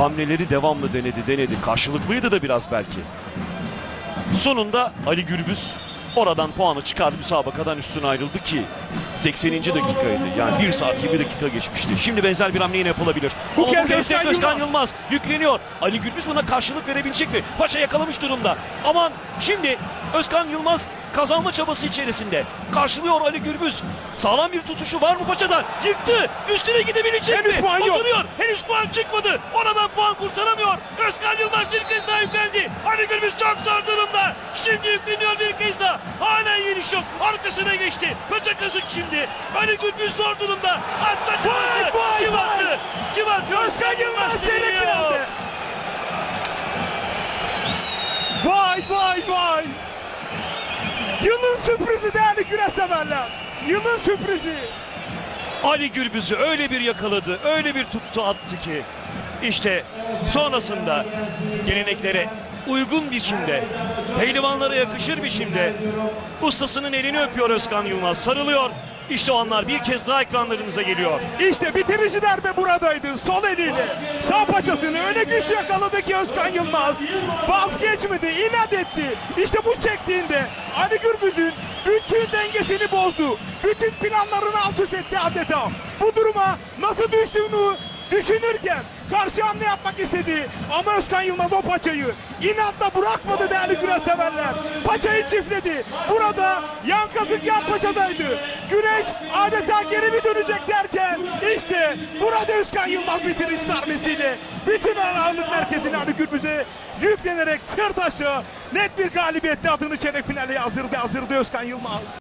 hamleleri devamlı denedi denedi. Karşılıklıydı da biraz belki. Sonunda Ali Gürbüz oradan puanı çıkardı müsabakadan üstüne ayrıldı ki 80. dakikaydı. Yani 1 saat 20 dakika geçmişti. Şimdi benzer bir hamle yine yapılabilir. Bu Ama kez kez Özkan Özkan Yılmaz. Yılmaz yükleniyor. Ali Gürbüz buna karşılık verebilecek mi? Paşa yakalamış durumda. Aman şimdi Özkan Yılmaz kazanma çabası içerisinde. Karşılıyor Ali Gürbüz. Sağlam bir tutuşu var mı Paşa'dan? Yıktı. Üstüne gidebilecek Henüz mi? puan yok. Oturuyor. Henüz puan çıkmadı. Oradan puan kurtaramıyor. Özkan Yılmaz bir kez daha yüklendi. Ali Gürbüz çok zor durumda. Şimdi yükleniyor bir kez daha. Halen yeniş yok. Arkasına geçti. Paça kazık şimdi. Ali Gürbüz zor durumda. Atma çabası. Kim attı? Kim attı? Özkan Yılmaz Yılın sürprizi değerli güreş severler. Yılın sürprizi. Ali Gürbüz'ü öyle bir yakaladı, öyle bir tuttu attı ki işte sonrasında geleneklere uygun biçimde, pehlivanlara yakışır biçimde ustasının elini öpüyor Özkan Yılmaz, sarılıyor. İşte o anlar bir kez daha ekranlarınıza geliyor. İşte bitirici darbe buradaydı. Sol eliyle sağ paçasını öyle güçlü yakaladı ki Özkan Yılmaz. Vazgeçmedi, inat etti. İşte bu çektiğinde Ali Gürbüz'ün bütün dengesini bozdu. Bütün planlarını alt üst etti adeta. Bu duruma nasıl düştüğünü düşünürken karşı hamle yapmak istedi. Ama Özkan Yılmaz o paçayı inatla bırakmadı değerli güreş severler. Paçayı çiftledi. Burada yan kazık yan paçadaydı. Güneş adeta geri mi dönecek derken işte burada Özkan Yılmaz bitirici darbesiyle bütün ağırlık merkezini Ali Gürbüz'e yüklenerek sırt aşağı net bir galibiyetle adını çeyrek finale yazdırdı yazdırdı Özkan Yılmaz.